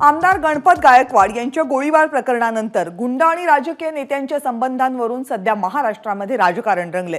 आमदार गणपत गायकवाड यांच्या गोळीबार प्रकरणानंतर गुंड आणि राजकीय नेत्यांच्या संबंधांवरून सध्या महाराष्ट्रामध्ये राजकारण रंगले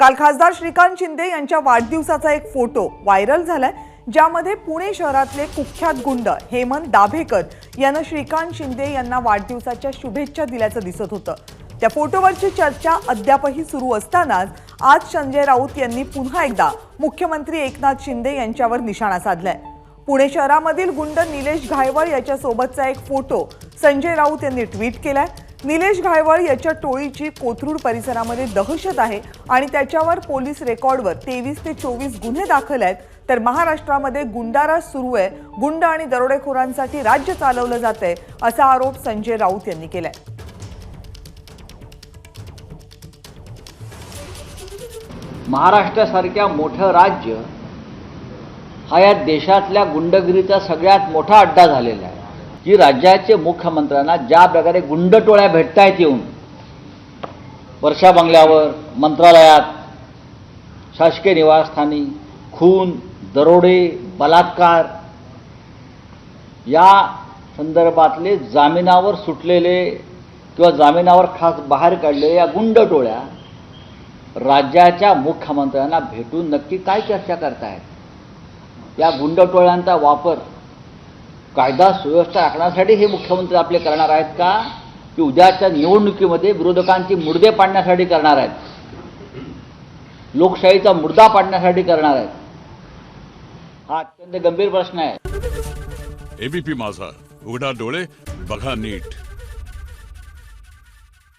काल खासदार श्रीकांत शिंदे यांच्या वाढदिवसाचा एक फोटो व्हायरल झालाय ज्यामध्ये पुणे शहरातले कुख्यात गुंड हेमंत दाभेकर यानं श्रीकांत शिंदे यांना वाढदिवसाच्या शुभेच्छा दिल्याचं दिसत होतं. त्या फोटोवरची चर्चा अद्यापही सुरू असतानाच आज संजय राऊत यांनी पुन्हा एकदा मुख्यमंत्री एकनाथ शिंदे यांच्यावर निशाणा साधलाय. पुणे शहरामधील गुंड निलेश घायवळ याच्यासोबतचा एक फोटो संजय राऊत यांनी ट्विट केलाय. निलेश घायवळ याच्या टोळीची कोथरूड परिसरामध्ये दहशत आहे आणि त्याच्यावर पोलीस रेकॉर्डवर तेवीस ते चोवीस गुन्हे दाखल आहेत. तर महाराष्ट्रामध्ये गुंडाराज सुरू आहे. गुंड आणि दरोडेखोरांसाठी राज्य चालवलं जात आहे असा आरोप संजय राऊत यांनी केलाय. महाराष्ट्रासारख्या मोठं राज्य हा या देशातल्या गुंडगिरीचा सगळ्यात मोठा अड्डा झालेला आहे. की राज्याचे मुख्यमंत्र्यांना ज्या प्रकारे गुंडटोळ्या भेटतायत येऊन वर्षा बंगल्यावर मंत्रालयात शासकीय निवासस्थानी खून दरोडे बलात्कार या संदर्भातले जामिनावर सुटलेले किंवा जामिनावर खास बाहेर काढलेल्या या गुंडटोळ्या राज्याच्या मुख्यमंत्र्यांना भेटून नक्की काय चर्चा करतायत? या गुंडटोळ्यांचा वापर कायदा सुव्यवस्था राखण्यासाठी हे मुख्यमंत्री आपले करणार आहेत का? की उद्याच्या निवडणुकीमध्ये विरोधकांची मुर्दे पाडण्यासाठी करणार आहेत? लोकशाहीचा मुर्दा पाडण्यासाठी करणार आहेत? हा अत्यंत गंभीर प्रश्न आहे. एबीपी माझा. उघडा डोळे बघा नीट.